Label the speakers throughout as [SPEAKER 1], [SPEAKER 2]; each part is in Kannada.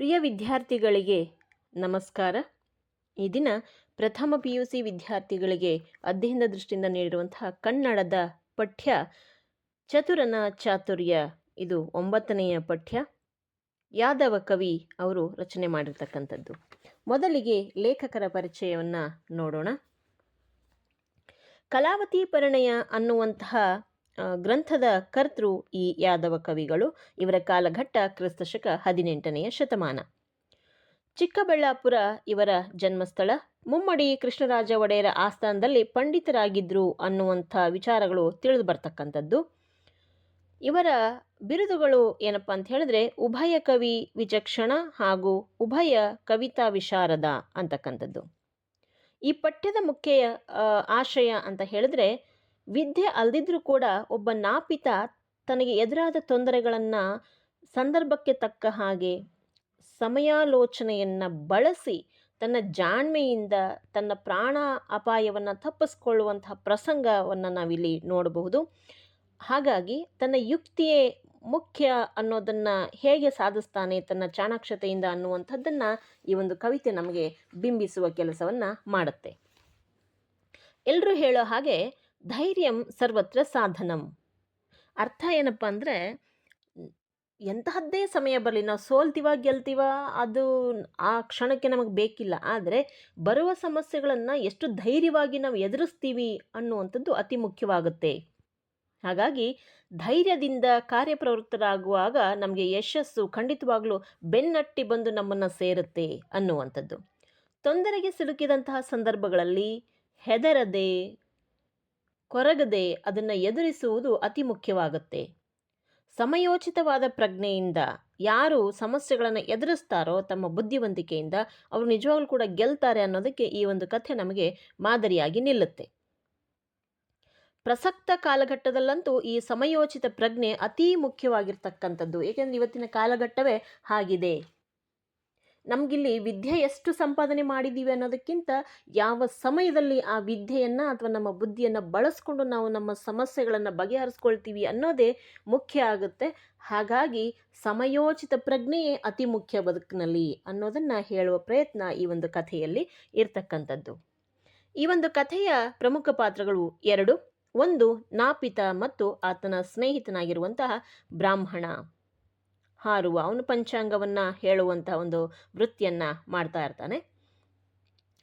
[SPEAKER 1] ಪ್ರಿಯ ವಿದ್ಯಾರ್ಥಿಗಳಿಗೆ ನಮಸ್ಕಾರ. ಈ ದಿನ ಪ್ರಥಮ ಪಿ ಯು ಸಿ ವಿದ್ಯಾರ್ಥಿಗಳಿಗೆ ಅಧ್ಯಯನದ ದೃಷ್ಟಿಯಿಂದ ನೀಡಿರುವಂತಹ ಕನ್ನಡದ ಪಠ್ಯ ಚತುರನ ಚಾತುರ್ಯ. ಇದು ಒಂಬತ್ತನೆಯ ಪಠ್ಯ. ಯಾದವ ಕವಿ ಅವರು ರಚನೆ ಮಾಡಿರ್ತಕ್ಕಂಥದ್ದು. ಮೊದಲಿಗೆ ಲೇಖಕರ ಪರಿಚಯವನ್ನು ನೋಡೋಣ. ಕಲಾವತಿ ಪರಿಣಯ ಅನ್ನುವಂತಹ ಗ್ರಂಥದ ಕರ್ತೃ ಈ ಯಾದವ ಕವಿಗಳು. ಇವರ ಕಾಲಘಟ್ಟ ಕ್ರಿಸ್ತಶಕ ಹದಿನೆಂಟನೆಯ ಶತಮಾನ. ಚಿಕ್ಕಬಳ್ಳಾಪುರ ಇವರ ಜನ್ಮಸ್ಥಳ. ಮುಮ್ಮಡಿ ಕೃಷ್ಣರಾಜ ಒಡೆಯರ ಆಸ್ಥಾನದಲ್ಲಿ ಪಂಡಿತರಾಗಿದ್ದರು ಅನ್ನುವಂಥ ವಿಚಾರಗಳು ತಿಳಿದು ಬರ್ತಕ್ಕಂಥದ್ದು. ಇವರ ಬಿರುದುಗಳು ಏನಪ್ಪ ಅಂತ ಹೇಳಿದ್ರೆ, ಉಭಯ ಕವಿ ವಿಚಕ್ಷಣ ಹಾಗೂ ಉಭಯ ಕವಿತಾ ವಿಶಾರದ ಅಂತಕ್ಕಂಥದ್ದು. ಈ ಪಠ್ಯದ ಮುಖ್ಯ ಆಶಯ ಅಂತ ಹೇಳಿದ್ರೆ ವಿದ್ಯೆ ಅಲ್ದಿದ್ರೂ ಕೂಡ ಒಬ್ಬ ನಾಪಿತ ತನಗೆ ಎದುರಾದ ತೊಂದರೆಗಳನ್ನು ಸಂದರ್ಭಕ್ಕೆ ತಕ್ಕ ಹಾಗೆ ಸಮಯಾಲೋಚನೆಯನ್ನು ಬಳಸಿ ತನ್ನ ಜಾಣ್ಮೆಯಿಂದ ತನ್ನ ಪ್ರಾಣ ಅಪಾಯವನ್ನು ತಪ್ಪಿಸ್ಕೊಳ್ಳುವಂತಹ ಪ್ರಸಂಗವನ್ನು ನಾವಿಲ್ಲಿ ನೋಡಬಹುದು. ಹಾಗಾಗಿ ತನ್ನ ಯುಕ್ತಿಯೇ ಮುಖ್ಯ ಅನ್ನೋದನ್ನು ಹೇಗೆ ಸಾಧಿಸ್ತಾನೆ ತನ್ನ ಚಾಣಾಕ್ಷತೆಯಿಂದ ಅನ್ನುವಂಥದ್ದನ್ನು ಈ ಒಂದು ಕವಿತೆ ನಮಗೆ ಬಿಂಬಿಸುವ ಕೆಲಸವನ್ನು ಮಾಡುತ್ತೆ. ಎಲ್ಲರೂ ಹೇಳೋ ಹಾಗೆ ಧೈರ್ಯಂ ಸರ್ವತ್ರ ಸಾಧನಂ. ಅರ್ಥ ಏನಪ್ಪ ಅಂದರೆ, ಎಂತಹದ್ದೇ ಸಮಯ ಬರಲಿ, ನಾವು ಸೋಲ್ತೀವ, ಗೆಲ್ತೀವ, ಅದು ಆ ಕ್ಷಣಕ್ಕೆ ನಮಗೆ ಬೇಕಿಲ್ಲ. ಆದರೆ ಬರುವ ಸಮಸ್ಯೆಗಳನ್ನು ಎಷ್ಟು ಧೈರ್ಯವಾಗಿ ನಾವು ಎದುರಿಸ್ತೀವಿ ಅನ್ನುವಂಥದ್ದು ಅತಿ ಮುಖ್ಯವಾಗುತ್ತೆ. ಹಾಗಾಗಿ ಧೈರ್ಯದಿಂದ ಕಾರ್ಯಪ್ರವೃತ್ತರಾಗುವಾಗ ನಮಗೆ ಯಶಸ್ಸು ಖಂಡಿತವಾಗಲೂ ಬೆನ್ನಟ್ಟಿ ಬಂದು ನಮ್ಮನ್ನು ಸೇರುತ್ತೆ ಅನ್ನುವಂಥದ್ದು. ತೊಂದರೆಗೆ ಸಿಲುಕಿದಂತಹ ಸಂದರ್ಭಗಳಲ್ಲಿ ಹೆದರದೆ ಕೊರಗದೆ ಅದನ್ನು ಎದುರಿಸುವುದು ಅತಿ ಮುಖ್ಯವಾಗುತ್ತೆ. ಸಮಯೋಚಿತವಾದ ಪ್ರಜ್ಞೆಯಿಂದ ಯಾರು ಸಮಸ್ಯೆಗಳನ್ನು ಎದುರಿಸ್ತಾರೋ ತಮ್ಮ ಬುದ್ಧಿವಂತಿಕೆಯಿಂದ ಅವರು ನಿಜವಾಗ್ಲೂ ಕೂಡ ಗೆಲ್ತಾರೆ ಅನ್ನೋದಕ್ಕೆ ಈ ಒಂದು ಕಥೆ ನಮಗೆ ಮಾದರಿಯಾಗಿ ನಿಲ್ಲುತ್ತೆ. ಪ್ರಸಕ್ತ ಕಾಲಘಟ್ಟದಲ್ಲಂತೂ ಈ ಸಮಯೋಚಿತ ಪ್ರಜ್ಞೆ ಅತೀ ಮುಖ್ಯವಾಗಿರ್ತಕ್ಕಂಥದ್ದು. ಏಕೆಂದರೆ ಇವತ್ತಿನ ಕಾಲಘಟ್ಟವೇ ಹಾಗಿದೆ. ನಮಗಿಲ್ಲಿ ವಿದ್ಯೆ ಎಷ್ಟು ಸಂಪಾದನೆ ಮಾಡಿದ್ದೀವಿ ಅನ್ನೋದಕ್ಕಿಂತ ಯಾವ ಸಮಯದಲ್ಲಿ ಆ ವಿದ್ಯೆಯನ್ನು ಅಥವಾ ನಮ್ಮ ಬುದ್ಧಿಯನ್ನು ಬಳಸ್ಕೊಂಡು ನಾವು ನಮ್ಮ ಸಮಸ್ಯೆಗಳನ್ನು ಬಗೆಹರಿಸ್ಕೊಳ್ತೀವಿ ಅನ್ನೋದೇ ಮುಖ್ಯ ಆಗುತ್ತೆ. ಹಾಗಾಗಿ ಸಮಯೋಚಿತ ಪ್ರಜ್ಞೆಯೇ ಅತಿ ಮುಖ್ಯ ಬದುಕಿನಲ್ಲಿ ಅನ್ನೋದನ್ನು ಹೇಳುವ ಪ್ರಯತ್ನ ಈ ಒಂದು ಕಥೆಯಲ್ಲಿ ಇರ್ತಕ್ಕಂಥದ್ದು. ಈ ಒಂದು ಕಥೆಯ ಪ್ರಮುಖ ಪಾತ್ರಗಳು ಎರಡು. ಒಂದು, ನಾಪಿತ ಮತ್ತು ಆತನ ಸ್ನೇಹಿತನಾಗಿರುವಂತಹ ಬ್ರಾಹ್ಮಣ. ಹಾರುವ ಅವನು ಪಂಚಾಂಗವನ್ನು ಹೇಳುವಂತಹ ಒಂದು ವೃತ್ತಿಯನ್ನು ಮಾಡ್ತಾ ಇರ್ತಾನೆ.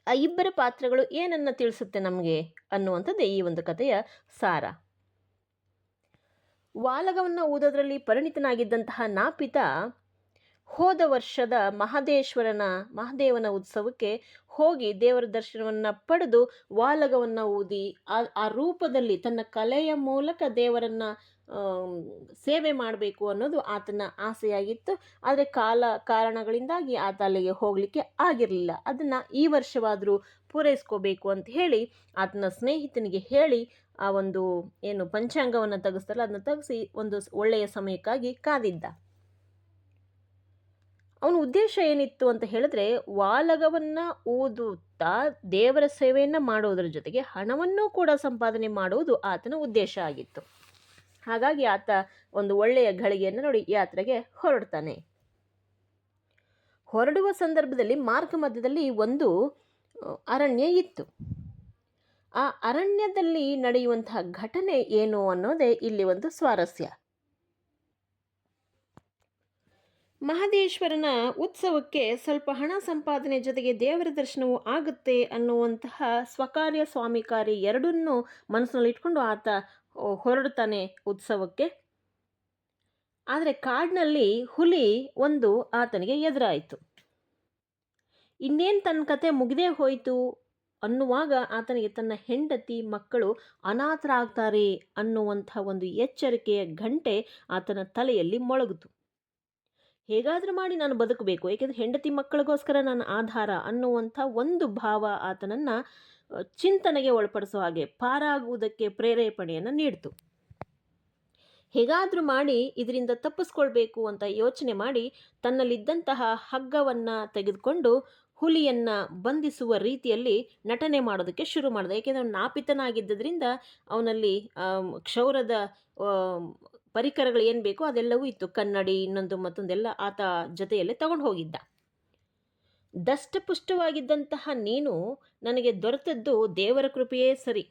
[SPEAKER 1] ಆ ಇಬ್ಬರ ಪಾತ್ರಗಳು ಏನನ್ನು ತಿಳಿಸುತ್ತೆ ನಮಗೆ ಅನ್ನುವಂಥದ್ದೇ ಈ ಒಂದು ಕಥೆಯ ಸಾರ. ವಾಲಗವನ್ನು ಊದೋದ್ರಲ್ಲಿ ಪರಿಣಿತನಾಗಿದ್ದಂತಹ ನಾಪಿತ ಹೋದ ವರ್ಷದ ಮಹದೇಶ್ವರನ, ಮಹಾದೇವನ ಉತ್ಸವಕ್ಕೆ ಹೋಗಿ ದೇವರ ದರ್ಶನವನ್ನು ಪಡೆದು ವಾಲಗವನ್ನು ಊದಿ ಆ ಆ ರೂಪದಲ್ಲಿ ತನ್ನ ಕಲೆಯ ಮೂಲಕ ದೇವರನ್ನು ಸೇವೆ ಮಾಡಬೇಕು ಅನ್ನೋದು ಆತನ ಆಸೆಯಾಗಿತ್ತು. ಆದರೆ ಕಾಲ ಕಾರಣಗಳಿಂದಾಗಿ ಆತ ಅಲ್ಲಿಗೆ ಹೋಗಲಿಕ್ಕೆ ಆಗಿರಲಿಲ್ಲ. ಅದನ್ನು ಈ ವರ್ಷವಾದರೂ ಪೂರೈಸ್ಕೋಬೇಕು ಅಂತ ಹೇಳಿ ಆತನ ಸ್ನೇಹಿತನಿಗೆ ಹೇಳಿ ಆ ಒಂದು ಏನು ಪಂಚಾಂಗವನ್ನು ತೆಗೆಸ್ತಾರಲ್ಲ, ಅದನ್ನು ತೆಗೆಸಿ ಒಂದು ಒಳ್ಳೆಯ ಸಮಯಕ್ಕಾಗಿ ಕಾದಿದ್ದ. ಅವನ ಉದ್ದೇಶ ಏನಿತ್ತು ಅಂತ ಹೇಳಿದ್ರೆ ವಾಲಗವನ್ನು ಓದುತ್ತಾ ದೇವರ ಸೇವೆಯನ್ನು ಮಾಡೋದ್ರ ಜೊತೆಗೆ ಹಣವನ್ನು ಕೂಡ ಸಂಪಾದನೆ ಮಾಡುವುದು ಆತನ ಉದ್ದೇಶ ಆಗಿತ್ತು. ಹಾಗಾಗಿ ಆತ ಒಂದು ಒಳ್ಳೆಯ ಘಳಿಗೆಯನ್ನು ನೋಡಿ ಯಾತ್ರೆಗೆ ಹೊರಡ್ತಾನೆ. ಹೊರಡುವ ಸಂದರ್ಭದಲ್ಲಿ ಮಾರ್ಗ ಮಧ್ಯದಲ್ಲಿ ಒಂದು ಅರಣ್ಯ ಇತ್ತು. ಆ ಅರಣ್ಯದಲ್ಲಿ ನಡೆಯುವಂತಹ ಘಟನೆ ಏನು ಅನ್ನೋದೇ ಇಲ್ಲಿ ಒಂದು ಸ್ವಾರಸ್ಯ. ಮಹದೇಶ್ವರನ ಉತ್ಸವಕ್ಕೆ ಸ್ವಲ್ಪ ಹಣ ಸಂಪಾದನೆ ಜೊತೆಗೆ ದೇವರ ದರ್ಶನವೂ ಆಗುತ್ತೆ ಅನ್ನುವಂತಹ ಸ್ವಕಾರ್ಯ ಸ್ವಾಮಿ ಕಾರ್ಯ ಎರಡನ್ನೂ ಮನಸ್ಸಿನಲ್ಲಿ ಇಟ್ಕೊಂಡು ಆತ ಹೊರಡ್ತಾನೆ ಉತ್ಸವಕ್ಕೆ. ಆದರೆ ಕಾಡಿನಲ್ಲಿ ಹುಲಿ ಒಂದು ಆತನಿಗೆ ಎದುರಾಯಿತು. ಇನ್ನೇನು ತನ್ನ ಕತೆ ಮುಗಿದೇ ಹೋಯಿತು ಅನ್ನುವಾಗ ಆತನಿಗೆ ತನ್ನ ಹೆಂಡತಿ ಮಕ್ಕಳು ಅನಾಥರಾಗ್ತಾರೆ ಅನ್ನುವಂಥ ಒಂದು ಎಚ್ಚರಿಕೆಯ ಗಂಟೆ ಆತನ ತಲೆಯಲ್ಲಿ ಮೊಳಗಿತು. ಹೇಗಾದರೂ ಮಾಡಿ ನಾನು ಬದುಕಬೇಕು. ಏಕೆಂದರೆ ಹೆಂಡತಿ ಮಕ್ಕಳಿಗೋಸ್ಕರ ನಾನು ಆಧಾರ ಅನ್ನುವಂಥ ಒಂದು ಭಾವ ಆತನನ್ನು ಚಿಂತನೆಗೆ ಒಳಪಡಿಸೋ ಹಾಗೆ ಪಾರಾಗುವುದಕ್ಕೆ ಪ್ರೇರೇಪಣೆಯನ್ನು ನೀಡಿತು. ಹೇಗಾದರೂ ಮಾಡಿ ಇದರಿಂದ ತಪ್ಪಿಸ್ಕೊಳ್ಬೇಕು ಅಂತ ಯೋಚನೆ ಮಾಡಿ ತನ್ನಲ್ಲಿದ್ದಂತಹ ಹಗ್ಗವನ್ನು ತೆಗೆದುಕೊಂಡು ಹುಲಿಯನ್ನು ಬಂಧಿಸುವ ರೀತಿಯಲ್ಲಿ ನಟನೆ ಮಾಡೋದಕ್ಕೆ ಶುರು ಮಾಡಿದ. ಏಕೆಂದರೆ ಅವನು ನಾಪಿತನಾಗಿದ್ದರಿಂದ ಅವನಲ್ಲಿ ಕ್ಷೌರದ ಪರಿಕರಗಳು ಏನು ಬೇಕೋ ಅದೆಲ್ಲವೂ ಇತ್ತು. ಕನ್ನಡಿ, ಇನ್ನೊಂದು ಮತ್ತೊಂದೆಲ್ಲ ಆತ ಜೊತೆಯಲ್ಲೇ ತಗೊಂಡು ಹೋಗಿದ್ದ. ದಷ್ಟಪುಷ್ಟವಾಗಿದ್ದಂತಹ ನೀನು ನನಗೆ ದೊರೆತದ್ದು ದೇವರ ಕೃಪೆಯೇ ಸರಿ.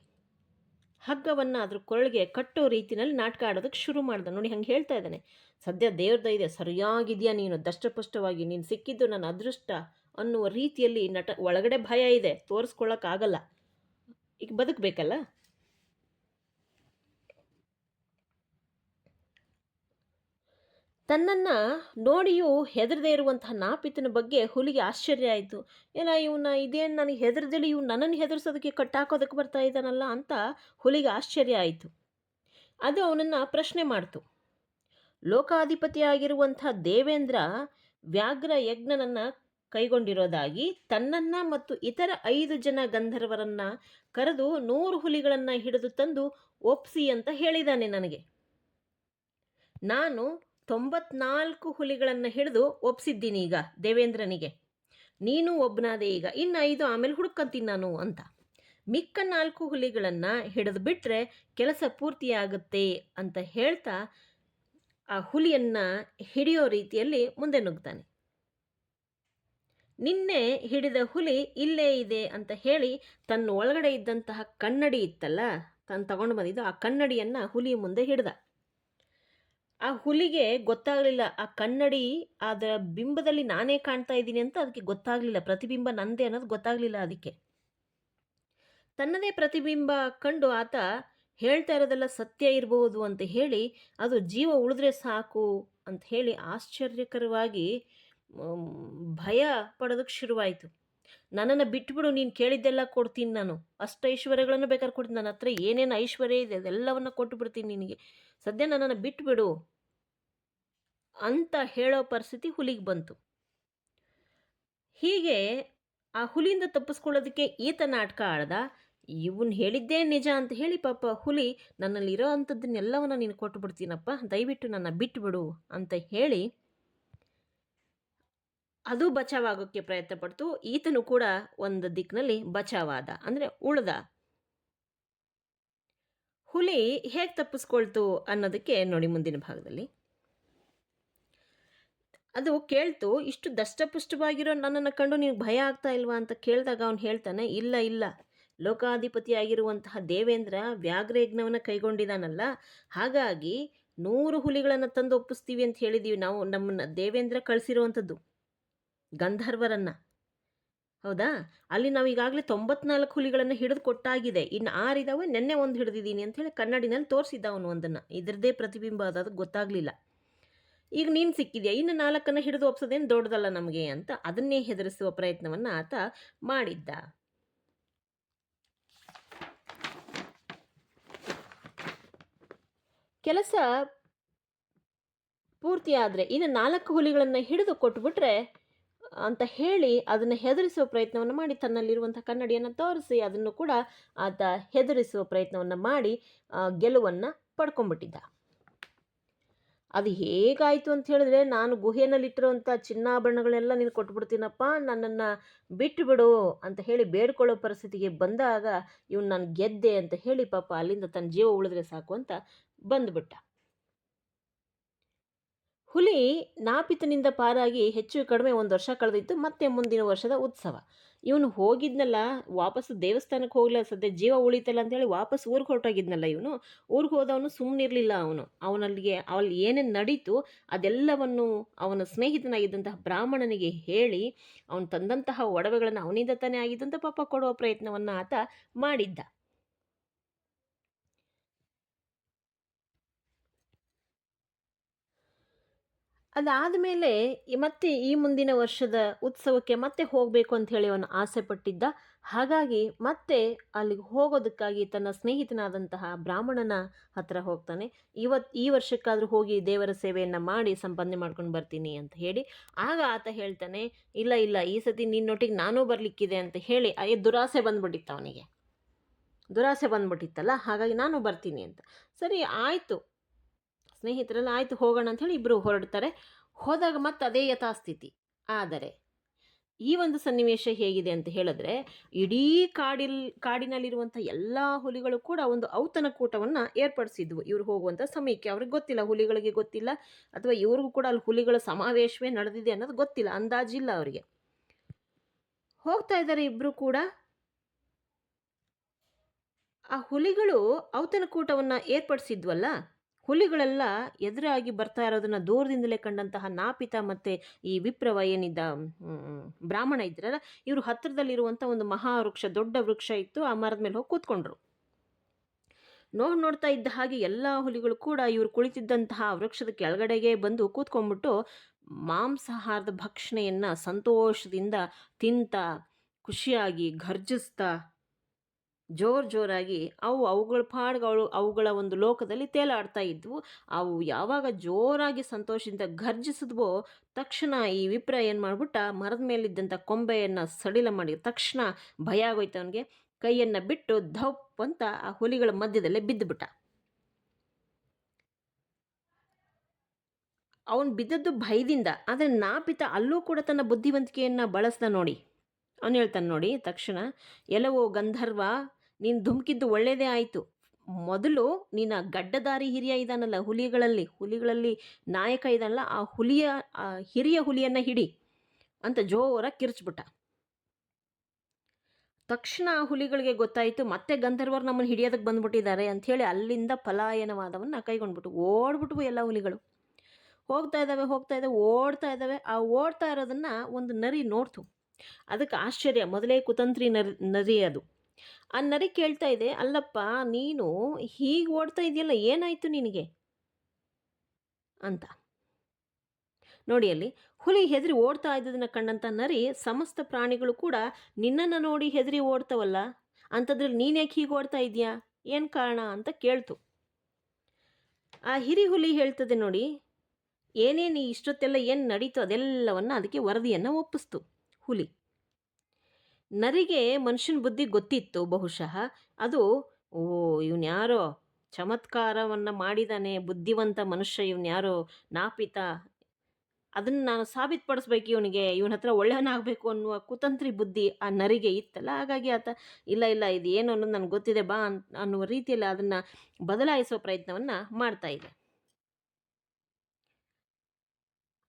[SPEAKER 1] ಹಗ್ಗವನ್ನು ಅದ್ರ ಕೊರಳಿಗೆ ಕಟ್ಟೋ ರೀತಿಯಲ್ಲಿ ನಾಟಕ ಆಡೋದಕ್ಕೆ ಶುರು ಮಾಡ್ದೆ. ನೋಡಿ ಹಂಗೆ ಹೇಳ್ತಾ ಇದ್ದಾನೆ. ಸದ್ಯ ದೇವ್ರದ ಇದೆ, ಸರಿಯಾಗಿದೆಯಾ ನೀನು? ದಷ್ಟಪುಷ್ಟವಾಗಿ ನೀನು ಸಿಕ್ಕಿದ್ದು ನನ್ನ ಅದೃಷ್ಟ ಅನ್ನುವ ರೀತಿಯಲ್ಲಿ ನಟ ಒಳಗಡೆ ಭಯ ಇದೆ. ತೋರಿಸ್ಕೊಳ್ಳೋಕ್ಕಾಗಲ್ಲ ಈಗ ಬದುಕಬೇಕಲ್ಲ? ತನ್ನನ್ನು ನೋಡಿಯೂ ಹೆದರದೇ ಇರುವಂತಹ ನಾಪಿತನ ಬಗ್ಗೆ ಹುಲಿಗೆ ಆಶ್ಚರ್ಯ ಆಯಿತು. ಏನ ಇವನ್ನ ಇದೇನು ನನಗೆ ಹೆದರದಲ್ಲಿ, ಇವ್ನು ನನ್ನನ್ನು ಹೆದರ್ಸೋದಕ್ಕೆ ಕಟ್ಟಾಕೋದಕ್ಕೆ ಬರ್ತಾ ಇದ್ದಾನಲ್ಲ ಅಂತ ಹುಲಿಗೆ ಆಶ್ಚರ್ಯ ಆಯಿತು. ಅದು ಅವನನ್ನು ಪ್ರಶ್ನೆ ಮಾಡ್ತು. ಲೋಕಾಧಿಪತಿಯಾಗಿರುವಂಥ ದೇವೇಂದ್ರ ವ್ಯಾಘ್ರ ಯಜ್ಞನನ್ನು ಕೈಗೊಂಡಿರೋದಾಗಿ ತನ್ನನ್ನು ಮತ್ತು ಇತರ ಐದು ಜನ ಗಂಧರ್ವರನ್ನು ಕರೆದು ನೂರು ಹುಲಿಗಳನ್ನು ಹಿಡಿದು ತಂದು ಒಪ್ಸಿ ಅಂತ ಹೇಳಿದ್ದಾನೆ ನನಗೆ. ನಾನು ತೊಂಬತ್ನಾಲ್ಕು ಹುಲಿಗಳನ್ನು ಹಿಡಿದು ಒಪ್ಸಿದ್ದೀನಿ ಈಗ ದೇವೇಂದ್ರನಿಗೆ. ನೀನು ಒಬ್ಬನಾದೆ ಈಗ. ಇನ್ನು ಐದು ಆಮೇಲೆ ಹುಡುಕಂತೀನಿ ನಾನು ಅಂತ. ಮಿಕ್ಕ ನಾಲ್ಕು ಹುಲಿಗಳನ್ನು ಹಿಡಿದು ಬಿಟ್ಟರೆ ಕೆಲಸ ಪೂರ್ತಿಯಾಗುತ್ತೆ ಅಂತ ಹೇಳ್ತಾ ಆ ಹುಲಿಯನ್ನು ಹಿಡಿಯೋ ರೀತಿಯಲ್ಲಿ ಮುಂದೆ ನುಗ್ತಾನೆ ನಿನ್ನೆ ಹಿಡಿದ ಹುಲಿ ಇಲ್ಲೇ ಇದೆ ಅಂತ ಹೇಳಿ ತನ್ನ ಒಳಗಡೆ ಇದ್ದಂತಹ ಕನ್ನಡಿ ಇತ್ತಲ್ಲ, ತಾನು ತಗೊಂಡು ಬಂದಿದ್ದು ಆ ಕನ್ನಡಿಯನ್ನು ಹುಲಿ ಮುಂದೆ ಹಿಡ್ದ. ಆ ಹುಲಿಗೆ ಗೊತ್ತಾಗಲಿಲ್ಲ. ಆ ಕನ್ನಡಿ ಅದರ ಬಿಂಬದಲ್ಲಿ ನಾನೇ ಕಾಣ್ತಾ ಇದ್ದೀನಿ ಅಂತ ಅದಕ್ಕೆ ಗೊತ್ತಾಗಲಿಲ್ಲ. ಪ್ರತಿಬಿಂಬ ನಂದೇ ಅನ್ನೋದು ಗೊತ್ತಾಗಲಿಲ್ಲ ಅದಕ್ಕೆ. ತನ್ನದೇ ಪ್ರತಿಬಿಂಬ ಕಂಡು ಆತ ಹೇಳ್ತಾ ಇರೋದೆಲ್ಲ ಸತ್ಯ ಇರಬಹುದು ಅಂತ ಹೇಳಿ, ಅದು ಜೀವ ಉಳಿದ್ರೆ ಸಾಕು ಅಂತ ಹೇಳಿ ಆಶ್ಚರ್ಯಕರವಾಗಿ ಭಯ ಪಡೋದಕ್ಕೆ ಶುರುವಾಯಿತು. ನನ್ನನ್ನು ಬಿಟ್ಬಿಡು, ನೀನು ಕೇಳಿದ್ದೆಲ್ಲ ಕೊಡ್ತೀನಿ ನಾನು. ಅಷ್ಟು ಐಶ್ವರ್ಯಗಳನ್ನು ಬೇಕಾದ್ರೆ ಕೊಡ್ತೀನಿ. ನನ್ನ ಹತ್ರ ಏನೇನು ಐಶ್ವರ್ಯ ಇದೆ ಅದೆಲ್ಲವನ್ನು ಕೊಟ್ಟು ಬಿಡ್ತೀನಿ ನಿನಗೆ. ಸದ್ಯ ನನ್ನನ್ನು ಬಿಟ್ಬಿಡು ಅಂತ ಹೇಳೋ ಪರಿಸ್ಥಿತಿ ಹುಲಿಗೆ ಬಂತು. ಹೀಗೆ ಆ ಹುಲಿಯಿಂದ ತಪ್ಪಿಸ್ಕೊಳ್ಳೋದಕ್ಕೆ ಈತ ನಾಟಕ ಆಡ್ದ. ಇವನು ಹೇಳಿದ್ದೇ ನಿಜ ಅಂತ ಹೇಳಿ ಪಾಪ ಹುಲಿ, ನನ್ನಲ್ಲಿರೋ ಅಂಥದ್ದನ್ನೆಲ್ಲವನ್ನು ನೀನು ಕೊಟ್ಟು ಬಿಡ್ತೀನಪ್ಪ ದಯವಿಟ್ಟು ನನ್ನ ಬಿಟ್ಟುಬಿಡು ಅಂತ ಹೇಳಿ ಅದು ಬಚಾವಾಗೋಕ್ಕೆ ಪ್ರಯತ್ನ ಪಡ್ತು. ಈತನು ಕೂಡ ಒಂದು ದಿಕ್ಕಿನಲ್ಲಿ ಬಚಾವಾದ, ಅಂದರೆ ಉಳ್ದ. ಹುಲಿ ಹೇಗೆ ತಪ್ಪಿಸ್ಕೊಳ್ತು ಅನ್ನೋದಕ್ಕೆ ನೋಡಿ ಮುಂದಿನ ಭಾಗದಲ್ಲಿ. ಅದು ಕೇಳ್ತು, ಇಷ್ಟು ದಷ್ಟಪುಷ್ಟವಾಗಿರೋ ನನ್ನನ್ನು ಕಂಡು ನಿನಗೆ ಭಯ ಆಗ್ತಾ ಇಲ್ವಾ ಅಂತ ಕೇಳಿದಾಗ ಅವನು ಹೇಳ್ತಾನೆ, ಇಲ್ಲ ಇಲ್ಲ. ಲೋಕಾಧಿಪತಿಯಾಗಿರುವಂತಹ ದೇವೇಂದ್ರ ವ್ಯಾಘ್ರಯಜ್ಞವನ್ನು ಕೈಗೊಂಡಿದ್ದಾನಲ್ಲ ಹಾಗಾಗಿ ನೂರು ಹುಲಿಗಳನ್ನು ತಂದು ಒಪ್ಪಿಸ್ತೀವಿ ಅಂತ ಹೇಳಿದ್ದೀವಿ ನಾವು, ನಮ್ಮನ್ನ ದೇವೇಂದ್ರ ಕಳಿಸಿರುವಂಥದ್ದು. ಗಂಧರ್ವರನ್ನು. ಹೌದಾ? ಅಲ್ಲಿ ನಾವು ಈಗಾಗಲೇ ತೊಂಬತ್ನಾಲ್ಕು ಹುಲಿಗಳನ್ನು ಹಿಡಿದು ಕೊಟ್ಟಾಗಿದೆ. ಇನ್ನು ಆರಿದಾವೆ ನೆನ್ನೆ ಒಂದು ಹಿಡಿದಿದ್ದೀನಿ ಅಂತ ಹೇಳಿ ಕನ್ನಡಿನಲ್ಲಿ ತೋರಿಸಿದ್ದ ಅವನು ಒಂದನ್ನು. ಇದರದೇ ಪ್ರತಿಬಿಂಬ ಅದಾದ ಗೊತ್ತಾಗಲಿಲ್ಲ. ಈಗ ನೀನು ಸಿಕ್ಕಿದೆಯಾ? ಇನ್ನು ನಾಲ್ಕನ್ನು ಹಿಡಿದು ಒಪ್ಸೋದೇನು ದೊಡ್ಡದಲ್ಲ ನಮಗೆ ಅಂತ ಅದನ್ನೇ ಹೆದರಿಸುವ ಪ್ರಯತ್ನವನ್ನು ಆತ ಮಾಡಿದ್ದ. ಕೆಲಸ ಪೂರ್ತಿಯಾದರೆ ಇನ್ನು ನಾಲ್ಕು ಹುಲಿಗಳನ್ನು ಹಿಡಿದು ಕೊಟ್ಬಿಟ್ರೆ ಅಂತ ಹೇಳಿ ಅದನ್ನು ಹೆದರಿಸುವ ಪ್ರಯತ್ನವನ್ನು ಮಾಡಿ ತನ್ನಲ್ಲಿರುವಂಥ ಕನ್ನಡಿಯನ್ನು ತೋರಿಸಿ ಅದನ್ನು ಕೂಡ ಆತ ಹೆದರಿಸುವ ಪ್ರಯತ್ನವನ್ನು ಮಾಡಿ ಗೆಲುವನ್ನು ಪಡ್ಕೊಂಡ್ಬಿಟ್ಟಿದ್ದ. ಅದು ಹೇಗಾಯಿತು ಅಂತ ಹೇಳಿದ್ರೆ ನಾನು ಗುಹೆಯಲ್ಲಿಟ್ಟಿರುವಂಥ ಚಿನ್ನಾಭರಣಗಳೆಲ್ಲ ನೀನು ಕೊಟ್ಬಿಡ್ತೀನಪ್ಪ, ನನ್ನನ್ನು ಬಿಟ್ಟು ಬಿಡು ಅಂತ ಹೇಳಿ ಬೇಡ್ಕೊಳ್ಳೋ ಪರಿಸ್ಥಿತಿಗೆ ಬಂದಾಗ ಇವನು ನಾನು ಗೆದ್ದೆ ಅಂತ ಹೇಳಿ ಪಾಪ ಅಲ್ಲಿಂದ ತನ್ನ ಜೀವ ಉಳಿದ್ರೆ ಸಾಕು ಅಂತ ಬಂದುಬಿಟ್ಟ. ಹುಲಿ ನಾಪಿತನಿಂದ ಪಾರಾಗಿ ಹೆಚ್ಚು ಕಡಿಮೆ ಒಂದು ವರ್ಷ ಕಳೆದಿತ್ತು ಮತ್ತೆ ಮುಂದಿನ ವರ್ಷದ ಉತ್ಸವ. ಇವನು ಹೋಗಿದ್ನಲ್ಲ, ವಾಪಸ್ಸು ದೇವಸ್ಥಾನಕ್ಕೆ ಹೋಗಲಿಲ್ಲ, ಸದ್ಯ ಜೀವ ಉಳಿತಲ್ಲ ಅಂತೇಳಿ ವಾಪಸ್ ಊರಿಗೆ ಹೊರಟೋಗಿದ್ನಲ್ಲ ಇವನು. ಊರಿಗೆ ಹೋದವನು ಸುಮ್ಮನಿರಲಿಲ್ಲ ಅವನು. ಅವನಲ್ಲಿಗೆ, ಅವಲ್ಲಿ ಏನೇನು ನಡೀತು ಅದೆಲ್ಲವನ್ನು ಅವನ ಸ್ನೇಹಿತನಾಗಿದ್ದಂತಹ ಬ್ರಾಹ್ಮಣನಿಗೆ ಹೇಳಿ, ಅವನು ತಂದಂತಹ ಒಡವೆಗಳನ್ನು ಅವನಿಂದ ತಾನೇ ಆಗಿದ್ದಂಥ ಪಾಪ ಕೊಡುವ ಪ್ರಯತ್ನವನ್ನು ಆತ ಮಾಡಿದ್ದ. ಅದಾದ ಮೇಲೆ ಮತ್ತೆ ಈ ಮುಂದಿನ ವರ್ಷದ ಉತ್ಸವಕ್ಕೆ ಮತ್ತೆ ಹೋಗಬೇಕು ಅಂತ ಹೇಳಿ ಅವನು ಆಸೆ ಪಟ್ಟಿದ್ದ. ಹಾಗಾಗಿ ಮತ್ತೆ ಅಲ್ಲಿಗೆ ಹೋಗೋದಕ್ಕಾಗಿ ತನ್ನ ಸ್ನೇಹಿತನಾದಂತಹ ಬ್ರಾಹ್ಮಣನ ಹತ್ರ ಹೋಗ್ತಾನೆ. ಇವತ್ತು ಈ ವರ್ಷಕ್ಕಾದರೂ ಹೋಗಿ ದೇವರ ಸೇವೆಯನ್ನು ಮಾಡಿ ಸಂಪಾದನೆ ಮಾಡ್ಕೊಂಡು ಬರ್ತೀನಿ ಅಂತ ಹೇಳಿ. ಆಗ ಆತ ಹೇಳ್ತಾನೆ, ಇಲ್ಲ ಇಲ್ಲ, ಈ ಸತಿ ನಿನ್ನೊಟ್ಟಿಗೆ ನಾನೂ ಬರಲಿಕ್ಕಿದೆ ಅಂತ ಹೇಳಿ ಅಯ್ಯ ದುರಾಸೆ ಬಂದ್ಬಿಟ್ಟಿತ್ತು ಅವನಿಗೆ. ದುರಾಸೆ ಬಂದ್ಬಿಟ್ಟಿತ್ತಲ್ಲ, ಹಾಗಾಗಿ ನಾನು ಬರ್ತೀನಿ ಅಂತ. ಸರಿ, ಆಯಿತು. ಸ್ನೇಹಿತರೆಲ್ಲ, ಆಯಿತು ಹೋಗೋಣ ಅಂಥೇಳಿ ಇಬ್ಬರು ಹೊರಡ್ತಾರೆ. ಹೋದಾಗ ಮತ್ತೆ ಅದೇ ಯಥಾಸ್ಥಿತಿ. ಆದರೆ, ಈ ಒಂದು ಸನ್ನಿವೇಶ ಹೇಗಿದೆ ಅಂತ ಹೇಳಿದ್ರೆ, ಇಡೀ ಕಾಡಿಲ್, ಕಾಡಿನಲ್ಲಿರುವಂಥ ಎಲ್ಲ ಹುಲಿಗಳು ಕೂಡ ಒಂದು ಔತಣಕೂಟವನ್ನು ಏರ್ಪಡಿಸಿದ್ವು. ಇವರು ಹೋಗುವಂಥ ಸಮಯಕ್ಕೆ. ಅವ್ರಿಗೆ ಗೊತ್ತಿಲ್ಲ, ಹುಲಿಗಳಿಗೆ ಗೊತ್ತಿಲ್ಲ, ಅಥವಾ ಇವ್ರಿಗೂ ಕೂಡ ಅಲ್ಲಿ ಹುಲಿಗಳ ಸಮಾವೇಶವೇ ನಡೆದಿದೆ ಅನ್ನೋದು ಗೊತ್ತಿಲ್ಲ, ಅಂದಾಜಿಲ್ಲ ಅವರಿಗೆ. ಹೋಗ್ತಾ ಇದ್ದಾರೆ ಇಬ್ಬರು ಕೂಡ. ಆ ಹುಲಿಗಳು ಔತಣಕೂಟವನ್ನು ಏರ್ಪಡಿಸಿದ್ವಲ್ಲ ಹುಲಿಗಳೆಲ್ಲ ಎದುರಾಗಿ ಬರ್ತಾ ಇರೋದನ್ನ ದೂರದಿಂದಲೇ ಕಂಡಂತಹ ನಾಪಿತ ಮತ್ತು ಈ ವಿಪ್ರವ ಏನಿದ್ದ ಬ್ರಾಹ್ಮಣ ಇದ್ರಲ್ಲ, ಇವರು ಹತ್ತಿರದಲ್ಲಿರುವಂಥ ಒಂದು ಮಹಾವೃಕ್ಷ ದೊಡ್ಡ ವೃಕ್ಷ ಇತ್ತು, ಆ ಮರದ ಮೇಲೆ ಹೋಗಿ ಕೂತ್ಕೊಂಡ್ರು. ನೋಡ್ ನೋಡ್ತಾ ಇದ್ದ ಹಾಗೆ ಎಲ್ಲ ಹುಲಿಗಳು ಕೂಡ ಇವರು ಕುಳಿತಿದ್ದಂತಹ ವೃಕ್ಷದ ಕೆಳಗಡೆಗೆ ಬಂದು ಕೂತ್ಕೊಂಡ್ಬಿಟ್ಟು ಮಾಂಸಾಹಾರದ ಭಕ್ಷಣೆಯನ್ನು ಸಂತೋಷದಿಂದ ತಿಂತ, ಖುಷಿಯಾಗಿ ಘರ್ಜಿಸ್ತಾ ಜೋರು ಜೋರಾಗಿ ಅವು ಅವುಗಳ ಪಾಡ್ಗಳು ಅವುಗಳ ಒಂದು ಲೋಕದಲ್ಲಿ ತೇಲಾಡ್ತಾ ಇದ್ವು. ಅವು ಯಾವಾಗ ಜೋರಾಗಿ ಸಂತೋಷದಿಂದ ಘರ್ಜಿಸಿದ್ವೋ ತಕ್ಷಣ ಈ ವಿಪ್ರ ಏನು ಮಾಡಿಬಿಟ್ಟ ಮರದ ಮೇಲಿದ್ದಂಥ ಕೊಂಬೆಯನ್ನು ಸಡಿಲ ಮಾಡಿ ತಕ್ಷಣ ಭಯ ಆಗೋಯ್ತು ಅವನಿಗೆ. ಕೈಯನ್ನು ಬಿಟ್ಟು ಧಪ್ ಅಂತ ಆ ಹುಲಿಗಳ ಮಧ್ಯದಲ್ಲೇ ಬಿದ್ದುಬಿಟ್ಟ. ಅವನು ಬಿದ್ದದ್ದು ಭಯದಿಂದ, ಆದರೆ ನಾಪಿತ ಅಲ್ಲೂ ಕೂಡ ತನ್ನ ಬುದ್ಧಿವಂತಿಕೆಯನ್ನು ಬಳಸ್ದ ನೋಡಿ. ಅವನು ಹೇಳ್ತಾನೆ ನೋಡಿ ತಕ್ಷಣ, ಎಲ್ಲವೋ ಗಂಧರ್ವ ನೀನು ಧುಮುಕಿದ್ದು ಒಳ್ಳೆಯದೇ ಆಯಿತು. ಮೊದಲು ನಿನ್ನ ಗಡ್ಡದಾರಿ ಹಿರಿಯ ಇದ್ದಾನಲ್ಲ ಹುಲಿಗಳಲ್ಲಿ ಹುಲಿಗಳಲ್ಲಿ ನಾಯಕ ಇದ್ದಾನಲ್ಲ ಆ ಹುಲಿಯ, ಆ ಹಿರಿಯ ಹುಲಿಯನ್ನು ಹಿಡಿ ಅಂತ ಜೋರಾಗಿ ಕಿರ್ಚ್ಬಿಟ್ಟ. ತಕ್ಷಣ ಆ ಹುಲಿಗಳಿಗೆ ಗೊತ್ತಾಯಿತು, ಮತ್ತೆ ಗಂಧರ್ವರು ನಮ್ಮನ್ನು ಹಿಡಿಯೋದಕ್ಕೆ ಬಂದ್ಬಿಟ್ಟಿದ್ದಾರೆ ಅಂಥೇಳಿ ಅಲ್ಲಿಂದ ಪಲಾಯನವಾದವನ್ನು ಕೈಗೊಂಡ್ಬಿಟ್ಟು ಓಡ್ಬಿಟ್ವು ಎಲ್ಲ ಹುಲಿಗಳು. ಹೋಗ್ತಾ ಇದ್ದಾವೆ ಹೋಗ್ತಾ ಇದ್ದಾವೆ ಓಡ್ತಾ ಇದ್ದಾವೆ ಆ ಓಡ್ತಾ ಇರೋದನ್ನು ಒಂದು ನರಿ ನೋಡ್ತು. ಅದಕ್ಕೆ ಆಶ್ಚರ್ಯ. ಮೊದಲೇ ಕುತಂತ್ರಿ ನರಿ ನರಿ ಅದು. ಆ ನರಿ ಕೇಳ್ತಾ ಇದೆ. ಅಲ್ಲಪ್ಪ, ನೀನು ಹೀಗೆ ಓಡ್ತಾ ಇದೆಯಲ್ಲ, ಏನಾಯಿತು ನಿನಗೆ? ಅಂತ. ನೋಡಿ ಅಲ್ಲಿ, ಹುಲಿ ಹೆದರಿ ಓಡ್ತಾ ಇದ್ದದನ್ನ ಕಂಡಂಥ ನರಿ ಸಮಸ್ತ ಪ್ರಾಣಿಗಳು ಕೂಡ ನಿನ್ನನ್ನು ನೋಡಿ ಹೆದರಿ ಓಡ್ತಾವಲ್ಲ ಅಂಥದ್ರಲ್ಲಿ ನೀನು ಯಾಕೆ ಹೀಗೆ ಓಡ್ತಾ ಇದೆಯಾ? ಏನು ಕಾರಣ ಅಂತ ಕೇಳ್ತು. ಆ ಹಿರಿ ಹುಲಿ ಹೇಳ್ತದೆ ನೋಡಿ, ಏನೇನು ಇಷ್ಟೊತ್ತೆಲ್ಲ ಏನು ನಡೀತು ಅದೆಲ್ಲವನ್ನು ಅದಕ್ಕೆ ವರದಿಯನ್ನು ಒಪ್ಪಿಸ್ತು ಹುಲಿ. ನರಿಗೆ ಮನುಷ್ಯನ ಬುದ್ಧಿ ಗೊತ್ತಿತ್ತು ಬಹುಶಃ. ಅದು, ಓ, ಇವನ್ಯಾರೋ ಚಮತ್ಕಾರವನ್ನು ಮಾಡಿದಾನೆ, ಬುದ್ಧಿವಂತ ಮನುಷ್ಯ ಇವನ್ಯಾರೋ ನಾಪಿತ. ಅದನ್ನು ನಾನು ಸಾಬೀತುಪಡಿಸ್ಬೇಕು ಇವನಿಗೆ, ಇವನ ಹತ್ರ ಒಳ್ಳೆಯವನಾಗಬೇಕು ಅನ್ನುವ ಕುತಂತ್ರಿ ಬುದ್ಧಿ ಆ ನರಿಗೆ ಇತ್ತಲ್ಲ. ಹಾಗಾಗಿ ಆತ, ಇಲ್ಲ ಇಲ್ಲ ಇದು ಏನು ಅನ್ನೋದು ನನಗೆ ಗೊತ್ತಿದೆ ಬಾ ಅನ್ನುವ ರೀತಿಯಲ್ಲಿ ಅದನ್ನು ಬದಲಾಯಿಸೋ ಪ್ರಯತ್ನವನ್ನು ಮಾಡ್ತಾ ಇದೆ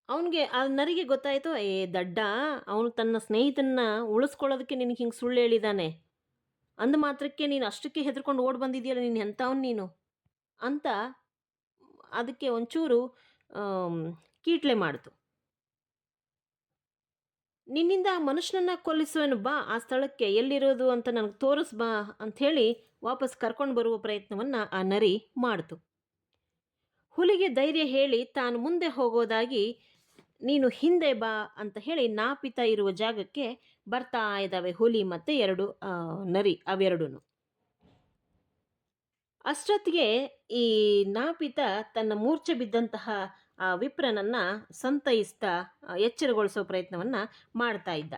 [SPEAKER 1] ಅವನಿಗೆ ಆ ನರಿಗೆ ಗೊತ್ತಾಯಿತು, ಏ ದಡ್ಡ, ಅವನು ತನ್ನ ಸ್ನೇಹಿತನ ಉಳಿಸ್ಕೊಳ್ಳೋದಕ್ಕೆ ನಿನಗೆ ಹಿಂಗೆ ಸುಳ್ಳು ಹೇಳಿದಾನೆ. ಅಂದ ಮಾತ್ರಕ್ಕೆ ನೀನು ಅಷ್ಟಕ್ಕೆ ಹೆದರ್ಕೊಂಡು ಓಡಿ ಬಂದಿದೆಯಲ್ಲ ನೀನು ಎಂಥವನು ನೀನು? ಅಂತ ಅದಕ್ಕೆ ಒಂಚೂರು ಕೀಟ್ಲೆ ಮಾಡ್ತು. ನಿನ್ನಿಂದ ಆ ಮನುಷ್ಯನನ್ನ ಕೊಲ್ಲಿಸುವೆನು ಬಾ, ಆ ಸ್ಥಳಕ್ಕೆ ಎಲ್ಲಿರೋದು ಅಂತ ನನಗೆ ತೋರಿಸ್ ಬಾ ಅಂಥೇಳಿ ವಾಪಸ್ ಕರ್ಕೊಂಡು ಬರುವ ಪ್ರಯತ್ನವನ್ನು ಆ ನರಿ ಮಾಡಿತು. ಹುಲಿಗೆ ಧೈರ್ಯ ಹೇಳಿ ತಾನು ಮುಂದೆ ಹೋಗೋದಾಗಿ ನೀನು ಹಿಂದೆ ಬಾ ಅಂತ ಹೇಳಿ ನಾಪಿತ ಇರುವ ಜಾಗಕ್ಕೆ ಬರ್ತಾ ಇದ್ದಾವೆ ಹುಲಿ ಮತ್ತು ಎರಡು ನರಿ ಅವೆರಡೂ ಅಷ್ಟೊತ್ತಿಗೆ ಈ ನಾಪಿತ ತನ್ನ ಮೂರ್ಛೆ ಬಿದ್ದಂತಹ, ಆ, ವಿಪ್ರನನ್ನು ಸಂತೈಸ್ತಾ ಎಚ್ಚರಗೊಳಿಸೋ ಪ್ರಯತ್ನವನ್ನು ಮಾಡ್ತಾ ಇದ್ದ.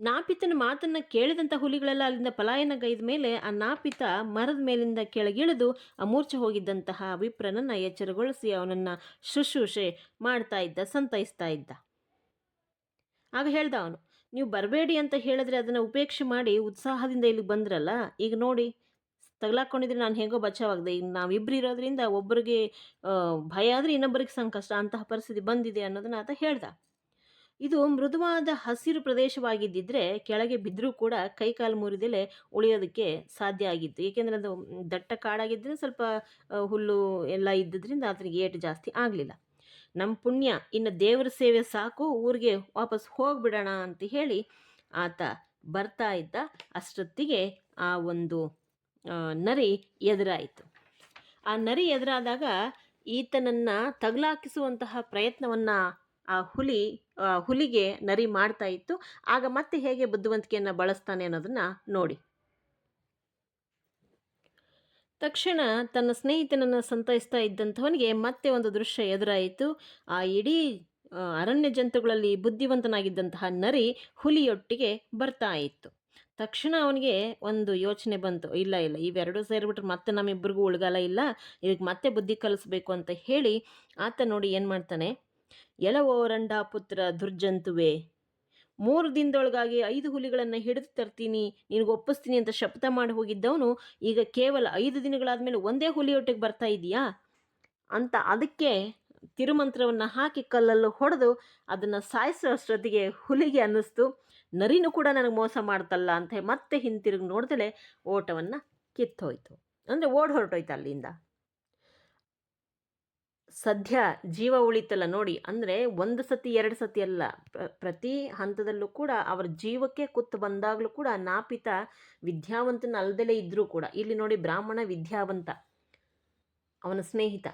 [SPEAKER 1] ನಾಪಿತನ ಮಾತನ್ನ ಕೇಳಿದಂಥ ಹುಲಿಗಳೆಲ್ಲ ಅಲ್ಲಿಂದ ಪಲಾಯನ ಗೈದ ಮೇಲೆ ಆ ನಾಪಿತ ಮರದ ಮೇಲಿಂದ ಕೆಳಗಿಳಿದು ಆ ಮೂರ್ಛೆ ಹೋಗಿದ್ದಂತಹ ವಿಪ್ರನನ್ನು ಎಚ್ಚರಗೊಳಿಸಿ ಅವನನ್ನು ಶುಶ್ರೂಷೆ ಮಾಡ್ತಾ ಇದ್ದ, ಸಂತೈಸ್ತಾ ಇದ್ದ. ಆಗ ಹೇಳ್ದ ಅವನು, ನೀವು ಬರಬೇಡಿ ಅಂತ ಹೇಳಿದ್ರೆ ಅದನ್ನು ಉಪೇಕ್ಷೆ ಮಾಡಿ ಉತ್ಸಾಹದಿಂದ ಇಲ್ಲಿಗೆ ಬಂದ್ರಲ್ಲ, ಈಗ ನೋಡಿ, ತಗಲಾಕೊಂಡಿದ್ರೆ ನಾನು ಹೇಗೋ ಬಚಾವಾಗಿದೆ, ಈಗ ನಾವಿಬ್ಬರು ಇರೋದ್ರಿಂದ ಒಬ್ಬರಿಗೆ ಭಯ ಆದರೆ ಇನ್ನೊಬ್ಬರಿಗೆ ಸಂಕಷ್ಟ, ಅಂತಹ ಪರಿಸ್ಥಿತಿ ಬಂದಿದೆ ಅನ್ನೋದನ್ನ ಆತ ಹೇಳ್ದ. ಇದು ಮೃದುವಾದ ಹಸಿರು ಪ್ರದೇಶವಾಗಿದ್ದಿದ್ರೆ ಕೆಳಗೆ ಬಿದ್ದರೂ ಕೂಡ ಕೈಕಾಲು ಮುರಿದಲೆ ಉಳಿಯೋದಕ್ಕೆ ಸಾಧ್ಯ ಆಗಿತ್ತು. ಏಕೆಂದರೆ ಅದು ದಟ್ಟ ಕಾಡಾಗಿದ್ದರೆ ಸ್ವಲ್ಪ ಹುಲ್ಲು ಎಲ್ಲ ಇದ್ದಿದ್ದರಿಂದ ಆತನಿಗೆ ಏಟು ಜಾಸ್ತಿ ಆಗಲಿಲ್ಲ. ನಮ್ಮ ಪುಣ್ಯ, ಇನ್ನು ದೇವರ ಸೇವೆ ಸಾಕು, ಊರಿಗೆ ವಾಪಸ್ ಹೋಗಿಬಿಡೋಣ ಅಂತ ಹೇಳಿ ಆತ ಬರ್ತಾ ಇದ್ದ ಅಷ್ಟೊತ್ತಿಗೆ ಆ ಒಂದು ನರಿ ಎದುರಾಯಿತು. ಆ ನರಿ ಎದುರಾದಾಗ ಈತನನ್ನು ತಗಲಾಕಿಸುವಂತಹ ಪ್ರಯತ್ನವನ್ನು ಆ ಹುಲಿ ಹುಲಿಗೆ ನರಿ ಮಾಡ್ತಾ ಇತ್ತು. ಆಗ ಮತ್ತೆ ಹೇಗೆ ಬುದ್ಧಿವಂತಿಕೆಯನ್ನು ಬಳಸ್ತಾನೆ ಅನ್ನೋದನ್ನು ನೋಡಿ. ತಕ್ಷಣ ತನ್ನ ಸ್ನೇಹಿತನನ್ನು ಸಂತೈಸ್ತಾ ಇದ್ದಂಥವನಿಗೆ ಮತ್ತೆ ಒಂದು ದೃಶ್ಯ ಎದುರಾಯಿತು. ಆ ಇಡೀ ಅರಣ್ಯ ಜಂತುಗಳಲ್ಲಿ ಬುದ್ಧಿವಂತನಾಗಿದ್ದಂತಹ ನರಿ ಹುಲಿಯೊಟ್ಟಿಗೆ ಬರ್ತಾ ಇತ್ತು. ತಕ್ಷಣ ಅವನಿಗೆ ಒಂದು ಯೋಚನೆ ಬಂತು. ಇಲ್ಲ ಇಲ್ಲ, ಇವೆರಡೂ ಸೇರಿಬಿಟ್ರೆ ಮತ್ತೆ ನಮ್ಮಿಬ್ಬರಿಗೂ ಉಳ್ಗಾಲ ಇಲ್ಲ. ಇದಕ್ಕೆ ಮತ್ತೆ ಬುದ್ಧಿ ಕಲಿಸ್ಬೇಕು ಅಂತ ಹೇಳಿ ಆತ ನೋಡಿ ಏನು ಮಾಡ್ತಾನೆ? ಎಲವೋರಂಡ ಪುತ್ರ ದುರ್ಜಂತುವೆ. ಮೂರು ದಿನದೊಳಗಾಗಿ ಐದು ಹುಲಿಗಳನ್ನು ಹಿಡಿದು ತರ್ತೀನಿ, ನಿನಗೆ ಒಪ್ಪಿಸ್ತೀನಿ ಅಂತ ಶಪಥ ಮಾಡಿ ಹೋಗಿದ್ದವನು ಈಗ ಕೇವಲ ಐದು ದಿನಗಳಾದಮೇಲೆ ಒಂದೇ ಹುಲಿಯೊಟ್ಟಿಗೆ ಬರ್ತಾ ಇದೆಯಾ? ಅಂತ ಅದಕ್ಕೆ ತಿರುಮಂತ್ರವನ್ನು ಹಾಕಿ ಕಲ್ಲಲ್ಲೂ ಹೊಡೆದು ಅದನ್ನು ಸಾಯಿಸೋ ಅಷ್ಟೊತ್ತಿಗೆ ಹುಲಿಗೆ ಅನ್ನಿಸ್ತು, ನರಿನೂ ಕೂಡ ನನಗೆ ಮೋಸ ಮಾಡ್ತಲ್ಲ ಅಂತ ಮತ್ತೆ ಹಿಂತಿರುಗಿ ನೋಡ್ದಲೆ ಓಟವನ್ನು ಕಿತ್ತೋಯ್ತು. ಅಂದರೆ ಓಡ್ ಹೊರಟೋಯ್ತು ಅಲ್ಲಿಂದ. ಸದ್ಯ ಜೀವ ಉಳಿತಲ್ಲ ನೋಡಿ. ಅಂದರೆ ಒಂದು ಸತಿ, ಎರಡು ಸತಿ ಅಲ್ಲ. ಪ್ರ- ಪ್ರತಿ ಹಂತದಲ್ಲೂ ಕೂಡ ಅವರ ಜೀವಕ್ಕೆ ಕುತ್ತು ಬಂದಾಗಲೂ ಕೂಡ ನಾಪಿತ ವಿದ್ಯಾವಂತನ ಅಲ್ದಲೇ ಇದ್ದರೂ ಕೂಡ, ಇಲ್ಲಿ ನೋಡಿ ಬ್ರಾಹ್ಮಣ ವಿದ್ಯಾವಂತ, ಅವನ ಸ್ನೇಹಿತ.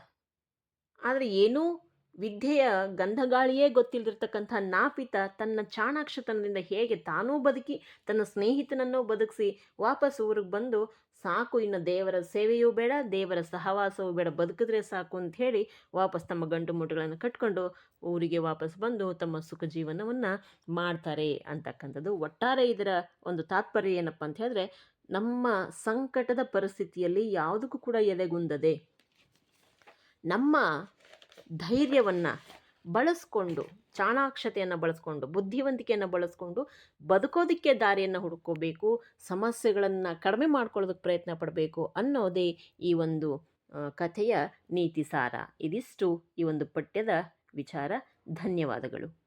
[SPEAKER 1] ಆದರೆ ಏನೂ ವಿದ್ಯೆಯ ಗಂಧಗಾಳಿಯೇ ಗೊತ್ತಿಲ್ಲದಿರ್ತಕ್ಕಂಥ ನಾಪಿತ ತನ್ನ ಚಾಣಾಕ್ಷತನದಿಂದ ಹೇಗೆ ತಾನೂ ಬದುಕಿ ತನ್ನ ಸ್ನೇಹಿತನನ್ನೂ ಬದುಕಿಸಿ ವಾಪಸ್ ಊರಿಗೆ ಬಂದು ಸಾಕು, ಇನ್ನು ದೇವರ ಸೇವೆಯೂ ಬೇಡ, ದೇವರ ಸಹವಾಸವೂ ಬೇಡ, ಬದುಕಿದ್ರೆ ಸಾಕು ಅಂತ ಹೇಳಿ ವಾಪಸ್ ತಮ್ಮ ಗಂಟು ಮುಟ್ಟುಗಳನ್ನು ಕಟ್ಕೊಂಡು ಊರಿಗೆ ವಾಪಸ್ ಬಂದು ತಮ್ಮ ಸುಖ ಜೀವನವನ್ನು ಮಾಡ್ತಾರೆ ಅಂತಕ್ಕಂಥದ್ದು. ಒಟ್ಟಾರೆ ಇದರ ಒಂದು ತಾತ್ಪರ್ಯ ಏನಪ್ಪ ಅಂತ ಹೇಳಿದ್ರೆ ನಮ್ಮ ಸಂಕಟದ ಪರಿಸ್ಥಿತಿಯಲ್ಲಿ ಯಾವುದಕ್ಕೂ ಕೂಡ ಎದೆಗುಂದದೆ ನಮ್ಮ ಧೈರ್ಯವನ್ನು ಬಳಸ್ಕೊಂಡು, ಚಾಣಾಕ್ಷತೆಯನ್ನು ಬಳಸ್ಕೊಂಡು, ಬುದ್ಧಿವಂತಿಕೆಯನ್ನು ಬಳಸ್ಕೊಂಡು ಬದುಕೋದಕ್ಕೆ ದಾರಿಯನ್ನು ಹುಡುಕೋಬೇಕು, ಸಮಸ್ಯೆಗಳನ್ನು ಕಡಿಮೆ ಮಾಡ್ಕೊಳ್ಳೋದಕ್ಕೆ ಪ್ರಯತ್ನ ಪಡಬೇಕು ಅನ್ನೋದೇ ಈ ಒಂದು ಕಥೆಯ ನೀತಿ ಸಾರ ಇದಿಷ್ಟು ಈ ಒಂದು ಪಠ್ಯದ ವಿಚಾರ. ಧನ್ಯವಾದಗಳು.